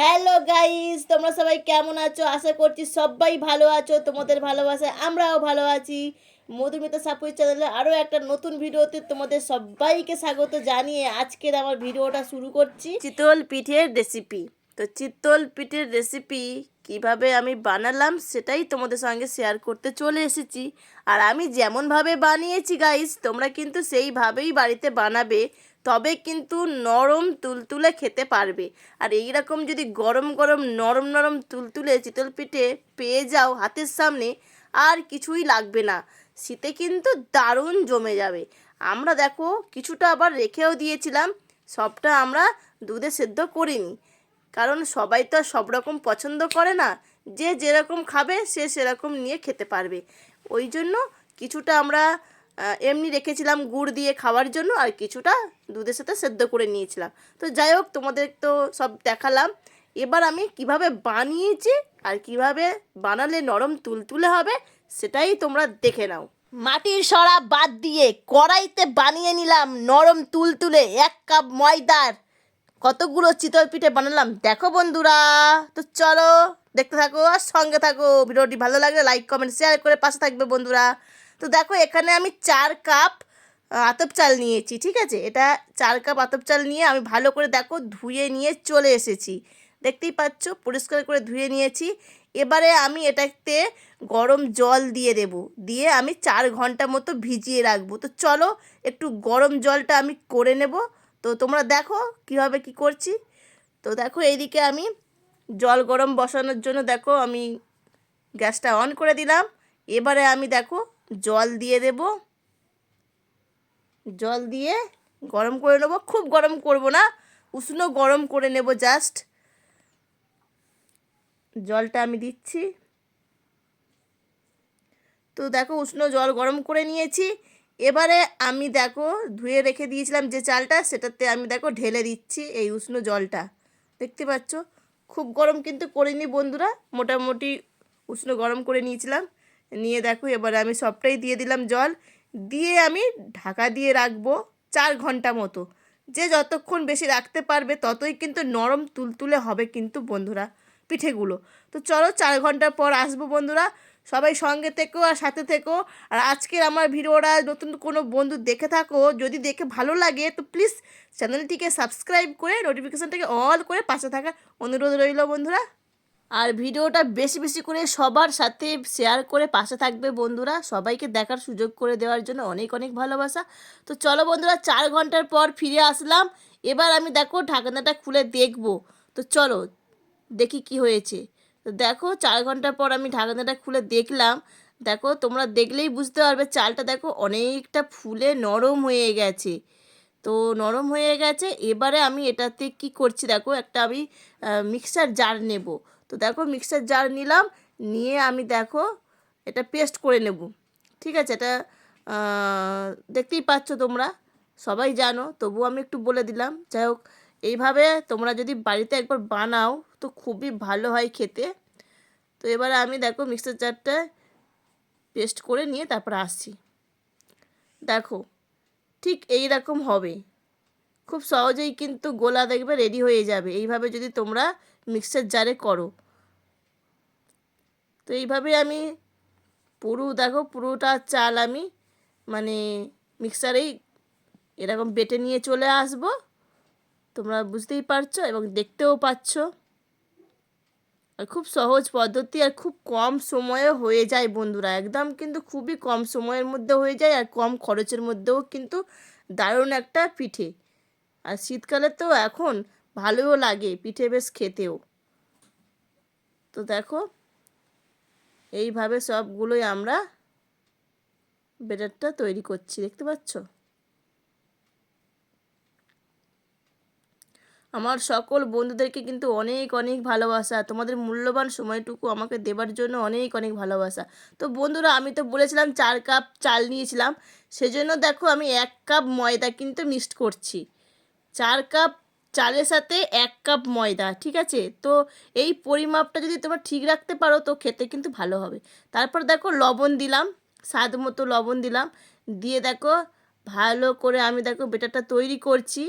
Hello guys তোমরা সবাই কেমন আছো? আশা করছি সবাই ভালো আছো। তোমাদের ভালোবাসায় আমরাও ভালো আছি। মধুমিতা সাপুর চ্যানেলে আরও একটা নতুন ভিডিওতে তোমাদের সবাইকে স্বাগত জানিয়ে আজকের আমার ভিডিওটা শুরু করছি। চিতল পিঠের রেসিপি তো চিতল পিঠের রেসিপি কীভাবে আমি বানালাম সেটাই তোমাদের সঙ্গে শেয়ার করতে চলে এসেছি। আর আমি যেমনভাবে বানিয়েছি গাইস তোমরা কিন্তু সেইভাবেই বাড়িতে বানাবে, তবে কিন্তু নরম তুলতুলে খেতে পারবে। আর এই রকম যদি গরম গরম নরম নরম তুলতুলে চিতল পিঠে পেয়ে যাও হাতের সামনে, আর কিছুই লাগবে না। শীতে কিন্তু দারুণ জমে যাবে। আমরা দেখো, কিছুটা আবার রেখেও দিয়েছিলাম, সবটা আমরা দুধে সেদ্ধ করিনি। কারণ সবাই তো সব রকম পছন্দ করে না। যে যেরকম খাবে, সে সেরকম নিয়ে খেতে পারবে। ওই জন্য কিছুটা আমরা এমনি রেখেছিলাম গুড় দিয়ে খাওয়ার জন্য আর কিছুটা দুধের সাথে সেদ্ধ করে নিয়েছিলাম। তো যাই হোক, তোমাদের তো সব দেখালাম। এবার আমি কীভাবে বানিয়েছি আর কীভাবে বানালে নরম তুলতুলে হবে, সেটাই তোমরা দেখে নাও। মাটির সরা বাদ দিয়ে কড়াইতে বানিয়ে নিলাম নরম তুলতুলে এক কাপ ময়দার কতগুলো চিতল পিঠে বানালাম? দেখো বন্ধুরা। তো চলো, দেখতে থাকো আর সঙ্গে থাকো। ভিডিওটি ভালো লাগলে লাইক কমেন্ট শেয়ার করে পাশে থাকবে বন্ধুরা। তো দেখো, এখানে আমি চার কাপ আতপ চাল নিয়েছি, ঠিক আছে? এটা চার কাপ আতপ চাল নিয়ে আমি ভালো করে দেখো ধুয়ে নিয়ে চলে এসেছি। দেখতেই পাচ্ছ, পরিষ্কার করে ধুয়ে নিয়েছি। এবারে আমি এটাতে গরম জল দিয়ে দেব। দিয়ে আমি চার ঘণ্টা মতো ভিজিয়ে রাখব। তো চলো, একটু গরম জলটা আমি করে নেব। তো তোমরা দেখো কীভাবে কি করছি। তো দেখো এইদিকে আমি জল গরম বসানোর জন্য দেখো আমি গ্যাসটা অন করে দিলাম। এবারে আমি দেখো জল দিয়ে দেব। জল দিয়ে গরম করে নেব। খুব গরম করব না, উষ্ণ গরম করে নেব জাস্ট। জলটা আমি দিচ্ছি। তো দেখো উষ্ণ জল গরম করে নিয়েছি। এবারে আমি দেখো ধুয়ে রেখে দিয়েছিলাম যে চালটা, সেটাতে আমি দেখো ঢেলে দিচ্ছি এই উষ্ণ জলটা। দেখতে পাচ্ছ? খুব গরম কিন্তু করিনি বন্ধুরা, মোটামুটি উষ্ণ গরম করে নিয়েছিলাম। নিয়ে দেখো এবারে আমি সবটাই দিয়ে দিলাম জল। দিয়ে আমি ঢাকা দিয়ে রাখব চার ঘণ্টা মতো। যে যতক্ষণ বেশি রাখতে পারবে ততই কিন্তু নরম তুলতুলে হবে কিন্তু বন্ধুরা পিঠেগুলো। তো চলো চার ঘণ্টা পর আসব বন্ধুরা। সবাই সঙ্গে থেকো আর সাথে থেকো। আর আজকের আমার ভিডিওটা, নতুন কোনো বন্ধু দেখে থাকো, যদি দেখে ভালো লাগে, তো প্লিজ চ্যানেলটিকে সাবস্ক্রাইব করে নোটিফিকেশানটাকে অল করে পাশে থাকার অনুরোধ রইল বন্ধুরা। আর ভিডিওটা বেশি বেশি করে সবার সাথে শেয়ার করে পাশে থাকবে বন্ধুরা। সবাইকে দেখার সুযোগ করে দেওয়ার জন্য অনেক অনেক ভালোবাসা। তো চলো বন্ধুরা, চার ঘণ্টার পর ফিরে আসলাম। এবার আমি দেখো ঢাকনাটা খুলে দেখব। তো চলো দেখি কি হয়েছে। তো দেখো চার ঘণ্টা পর আমি ঢাকনাটা খুলে দেখলাম। দেখো তোমরা দেখলেই বুঝতে পারবে চালটা দেখো অনেকটা ফুলে নরম হয়ে গেছে। তো নরম হয়ে গেছে, এবারে আমি এটাতে কি করছি দেখো, একটা আমি মিক্সার জার নেব। তো দেখো মিক্সার জার নিলাম, নিয়ে আমি দেখো এটা পেস্ট করে নেব। ঠিক আছে, এটা দেখতেই পাচ্ছ তোমরা, সবাই জানো, তবুও আমি একটু বলে দিলাম। যাই হোক, এইভাবে তোমরা যদি বাড়িতে একবার বানাও তো খুবই ভালো হয় খেতে। তো এবারে আমি দেখো মিক্সার জারটা পেস্ট করে নিয়ে তারপর আসছি। দেখো, ঠিক এই রকম হবে। খুব সহজেই কিন্তু গোলা দেখবে রেডি হয়ে যাবে। এইভাবে যদি তোমরা মিক্সার জারে করো। তো এইভাবে আমি পুরো, দেখো পুরোটা চাল আমি মানে মিক্সারেই এরকম বেটে নিয়ে চলে আসব। তোমরা বুঝতেই পারছ এবং দেখতেও পাচ্ছ। খুব সহজ পদ্ধতি আর খুব কম সময়ে হয়ে যায় বন্ধুরা। একদম কিন্তু খুবই কম সময়ের মধ্যে হয়ে যায় আর কম খরচের মধ্যেও কিন্তু দারুণ একটা পিঠে। আর শীতকালে তো এখন ভালোও লাগে পিঠে বেশ খেতেও। তো দেখো, এইভাবে সবগুলোই আমরা বেটারটা তৈরি করছি, দেখতে পাচ্ছ? আমার সকল বন্ধুদেরকে কিন্তু অনেক অনেক ভালোবাসা। তোমাদের মূল্যবান সময়টুকু আমাকে দেবার জন্য অনেক অনেক ভালোবাসা। তো বন্ধুরা, আমি তো বলেছিলাম চার কাপ চাল নিয়েছিলাম। সেজন্য দেখো আমি এক কাপ ময়দা কিন্তু মিক্সড করছি। চার কাপ চালের সাথে এক কাপ ময়দা, ঠিক আছে? তো এই পরিমাপটা যদি তোমরা ঠিক রাখতে পারো, তো খেতে কিন্তু ভালো হবে। তারপর দেখো লবণ দিলাম, স্বাদ মতো লবণ দিলাম। দিয়ে দেখো ভালো করে আমি দেখো বেটারটা তৈরি করছি।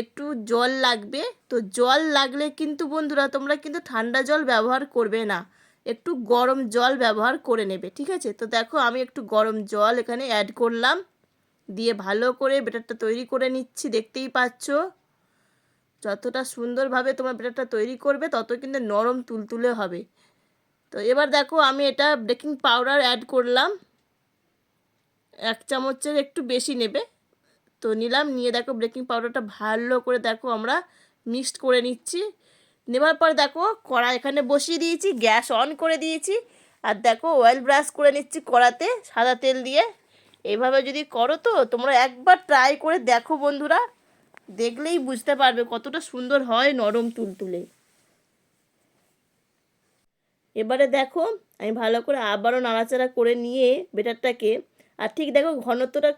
একটু জল লাগবে। তো জল লাগলে কিন্তু বন্ধুরা তোমরা কিন্তু ঠান্ডা জল ব্যবহার করবে না। একটু গরম জল ব্যবহার করে নেবে, ঠিক আছে? তো দেখো আমি একটু গরম জল এখানে অ্যাড করলাম। দিয়ে ভালো করে বেটারটা তৈরি করে নিচ্ছি, দেখতেই পাচ্ছ? যতটা সুন্দরভাবে তোমার বেটারটা তৈরি করবে, তত কিন্তু নরম তুলতুলে হবে। তো এবার দেখো আমি এটা বেকিং পাউডার অ্যাড করলাম। এক চামচের একটু বেশি নেবে। তো নিলাম, নিয়ে দেখো বেকিং পাউডারটা ভালো করে দেখো আমরা মিক্সড করে নিচ্ছি। নেবার পর দেখো কড়া এখানে বসিয়ে দিয়েছি, গ্যাস অন করে দিয়েছি। আর দেখো অয়েল ব্রাশ করে নিচ্ছি কড়াতে সাদা তেল দিয়ে। এইভাবে যদি করো তো তোমরা একবার ট্রাই করে দেখো বন্ধুরা। দেখলেই বুঝতে পারবে কতটা সুন্দর হয় নরম তুলতুলে। এবারে দেখো আমি ভালো করে আবারও নাড়াচাড়া করে নিয়ে বেটারটাকে আর ঠিক দেখো ঘনত্বটা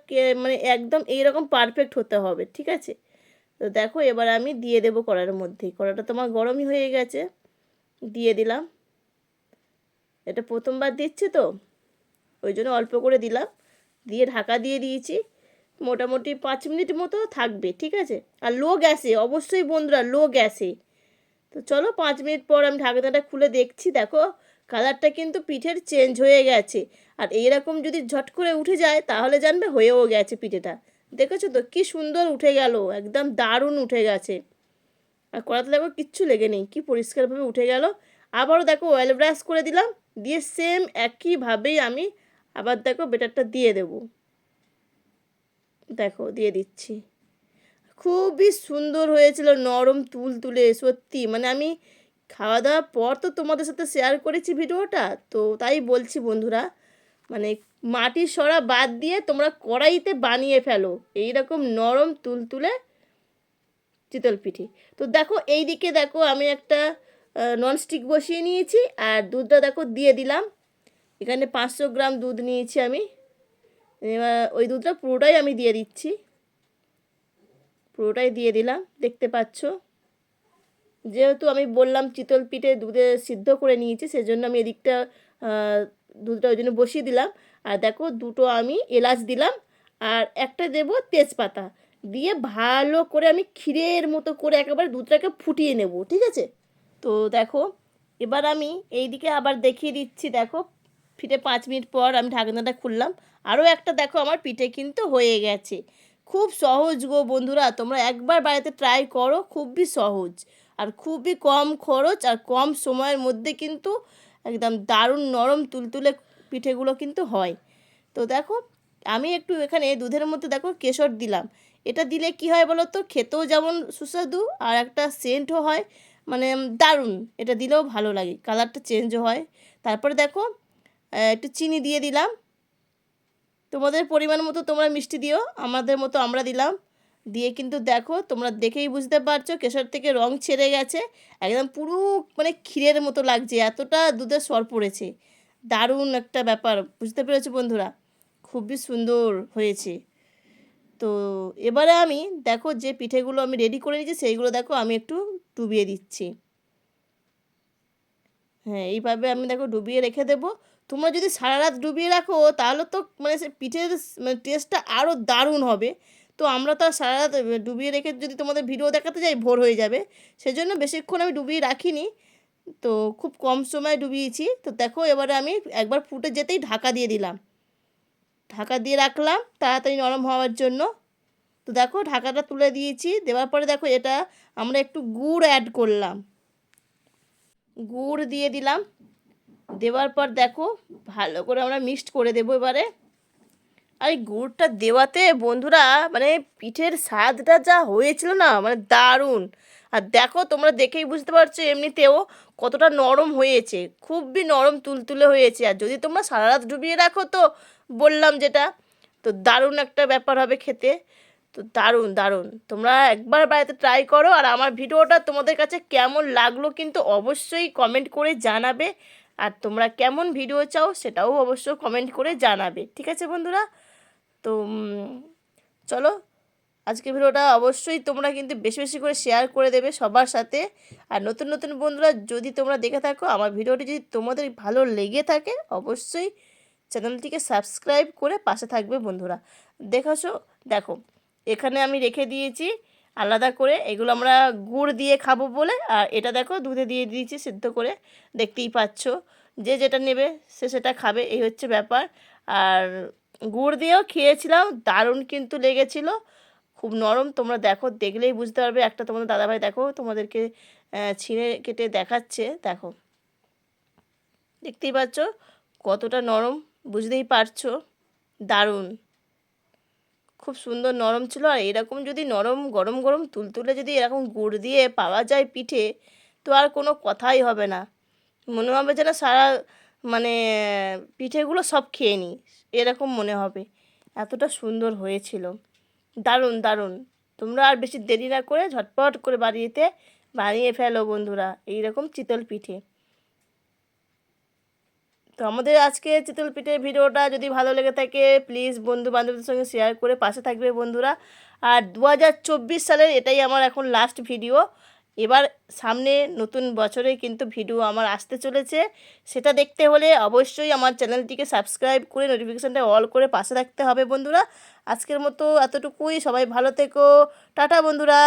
মানে একদম এইরকম পারফেক্ট হতে হবে, ঠিক আছে? তো দেখো এবার আমি দিয়ে দেবো কড়ার মধ্যে কড়াটা তোমার গরমই হয়ে গেছে, দিয়ে দিলাম। এটা প্রথমবার দিচ্ছি তো, ওই জন্য অল্প করে দিলাম। দিয়ে ঢাকা দিয়ে দিয়েছি, মোটামুটি পাঁচ মিনিট মতো থাকবে, ঠিক আছে? আর লো গ্যাসে, অবশ্যই বন্ধুরা লো গ্যাসে। তো চলো পাঁচ মিনিট পর আমি ঢাকনাটা খুলে দেখছি, দেখো কালারটা কিন্তু পিঠের চেঞ্জ হয়ে গেছে। আর এইরকম যদি ঝট করে উঠে যায়, তাহলে জানবে হয়েও গেছে পিঠেটা। দেখেছ তো? কি সুন্দর উঠে গেল, একদম দারুণ উঠে গেছে। আর কড়াতে দেখো কিচ্ছু লেগে নেই, কি পরিষ্কারভাবে উঠে গেল। আবারও দেখো অয়েল ব্রাশ করে দিলাম, দিয়ে সেম একইভাবেই আমি আবার দেখো বেটারটা দিয়ে দেবো। দেখো, দিয়ে দিচ্ছি। খুবই সুন্দর হয়েছিল, নরম তুল তুলে সত্যি। মানে আমি খাওয়া দাওয়ার পর তো তোমাদের সাথে শেয়ার করেছি ভিডিওটা। তো তাই বলছি বন্ধুরা মানে মাটির সরা বাদ দিয়ে তোমরা কড়াইতে বানিয়ে ফেলো। এই রকম নরম তুলতুলে চিতল পিঠে। তো দেখো এই দিকে দেখো আমি একটা ননস্টিক বসিয়ে নিয়েছি আর দুধটা দেখো দিয়ে দিলাম। এখানে পাঁচশো গ্রাম দুধ নিয়েছি আমি। এবার ওই দুধটা পুরোটাই আমি দিয়ে দিচ্ছি। পুরোটাই দিয়ে দিলাম, দেখতে পাচ্ছ? যেহেতু আমি বললাম চিতল পিঠে দুধে সিদ্ধ করে নিয়েছি, সেজন্য আমি এদিকটা দুধটা ওই জন্য বসিয়ে দিলাম। আর দেখো দুটো আমি এলাচ দিলাম, আর একটা দেব তেজপাতা। দিয়ে ভালো করে আমি ক্ষীরের মতো করে একেবারে দুধটাকে ফুটিয়ে নেব, ঠিক আছে? তো দেখো, এবার আমি এই দিকে আবার দেখিয়ে দিচ্ছি, দেখো, ফিরে পাঁচ মিনিট পর আমি ঢাকনাটা খুললাম। আরও একটা দেখো আমার পিঠে কিন্তু হয়ে গেছে। খুব সহজ গো বন্ধুরা, তোমরা একবার বাড়িতে ট্রাই করো, খুবই সহজ। আর খুবই কম খরচ আর কম সময়ের মধ্যে কিন্তু একদম দারুণ নরম তুলতুলে পিঠেগুলো কিন্তু হয়। তো দেখো, আমি একটু এখানে দুধের মধ্যে দেখো কেশর দিলাম। এটা দিলে কি হয় বলো তো? খেতেও যেমন সুস্বাদু আর একটা সেন্টও হয়। মানে দারুণ। এটা দিলেও ভালো লাগে। কালারটা চেঞ্জও হয়। তারপরে দেখো একটু চিনি দিয়ে দিলাম। তোমাদের পরিমাণ মতো তোমরা মিষ্টি দিও। আমাদের মতো আমরা দিলাম। দিয়ে কিন্তু দেখো, তোমরা দেখেই বুঝতে পারছ কেশর থেকে রং ছেড়ে গেছে। একদম পুরো মানে ক্ষীরের মতো লাগছে, এতটা দুধের স্বর পড়েছে। দারুণ একটা ব্যাপার, বুঝতে পেরেছ বন্ধুরা? খুবই সুন্দর হয়েছে। তো এবারে আমি দেখো যে পিঠেগুলো আমি রেডি করে নিয়েছি, সেইগুলো দেখো আমি একটু ডুবিয়ে দিচ্ছি। হ্যাঁ এইভাবে আমি দেখো ডুবিয়ে রেখে দেবো। তোমরা যদি সারা রাত ডুবিয়ে রাখো, তাহলে তো মানে সে পিঠের মানে টেস্টটা আরও দারুণ হবে। তো আমরা তো আর সারা রাত ডুবিয়ে রেখে যদি তোমাদের ভিডিও দেখাতে যাই, ভোর হয়ে যাবে। সেজন্য বেশিক্ষণ আমি ডুবিয়ে রাখিনি। তো খুব কম সময় ডুবিয়েছি। তো দেখো, এবারে আমি একবার ফুটে যেতেই ঢাকা দিয়ে দিলাম। ঢাকা দিয়ে রাখলাম, তাড়াতাড়ি নরম হওয়ার জন্য। তো দেখো, ঢাকাটা তুলে দিয়েছি। দেওয়ার পরে দেখো, এটা আমরা একটু গুড় অ্যাড করলাম। গুড় দিয়ে দিলাম। দেওয়ার পর দেখো, ভালো করে আমরা মিক্সড করে দেবো এবারে। আর এই গুড়টা দেওয়াতে বন্ধুরা মানে পিঠের স্বাদটা যা হয়েছিল না মানে দারুণ। আর দেখো, তোমরা দেখেই বুঝতে পারছ এমনিতেও কতটা নরম হয়েছে খুবই নরম তুলতুলে হয়েছে। আর যদি তোমরা সারা রাত ডুবিয়ে রাখো তো, বললাম যেটা, তো দারুণ একটা ব্যাপার হবে খেতে। তো দারুণ দারুণ। তোমরা একবার বাড়িতে ট্রাই করো, আর আমার ভিডিওটা তোমাদের কাছে কেমন লাগল কিন্তু অবশ্যই কমেন্ট করে জানাবে। আর তোমরা কেমন ভিডিও চাও সেটাও অবশ্যই কমেন্ট করে জানাবে। ঠিক আছে বন্ধুরা? তো চলো আজকে ভিডিওটা অবশ্যই তোমরা কিন্তু বেশি বেশি করে শেয়ার করে দেবে সবার সাথে। আর নতুন নতুন বন্ধুরা যদি তোমরা দেখে থাকো, আমার ভিডিওটি যদি তোমাদের ভালো লেগে থাকে, অবশ্যই চ্যানেলটিকে সাবস্ক্রাইব করে পাশে থাকবে বন্ধুরা। দেখাছো দেখো, এখানে আমি রেখে দিয়েছি আলাদা করে, এগুলো আমরা গুড় দিয়ে খাব বলে, আর এটা দেখো দুধে দিয়ে দিয়েছি সিদ্ধ করে, দেখতেই পাচ্ছ। যে যেটা নেবে, সে সেটা খাবে, এই হচ্ছে ব্যাপার। আর গুড় দিয়েও খেয়েছিলাম, দারুণ কিন্তু লেগেছিল। খুব নরম, তোমরা দেখো, দেখলেই বুঝতে পারবে। একটা তোমাদের দাদাভাই দেখো, তোমাদেরকে ছিঁড়ে কেটে দেখাচ্ছে, দেখো। দেখতেই পাচ্ছ, কতটা নরম, বুঝতেই পারছ। দারুণ। খুব সুন্দর নরম ছিল, আর এরকম যদি নরম, গরম গরম তুলতুলে যদি এরকম গুড় দিয়ে পাওয়া যায় পিঠে, তো আর কোনো কথাই হবে না। মনে হবে যেন সারা মানে পিঠেগুলো সব খেয়ে নিই। এরকম মনে হবে। এতটা সুন্দর হয়েছিল। দারুণ দারুণ। তোমরা আর বেশি দেরি না করে ঝটপট করে বাড়িতে বানিয়ে ফেলো বন্ধুরা, এইরকম চিতল পিঠে। তো আমাদের আজকে চিতল পিঠের ভিডিওটা যদি ভালো লেগে থাকে প্লিজ বন্ধু বান্ধবদের সঙ্গে শেয়ার করে পাশে থাকবে বন্ধুরা। আর দু হাজার চব্বিশ সালের এটাই আমার এখন লাস্ট ভিডিও এবার সামনে নতুন বছরে কিন্তু ভিডিও আমার আসতে চলেছে। সেটা দেখতে হলে অবশ্যই আমার চ্যানেলটিকে সাবস্ক্রাইব করে নোটিফিকেশানটা অল করে পাশে রাখতে হবে বন্ধুরা। আজকের মতো এতটুকুই। সবাই ভালো থেকো। টাটা বন্ধুরা।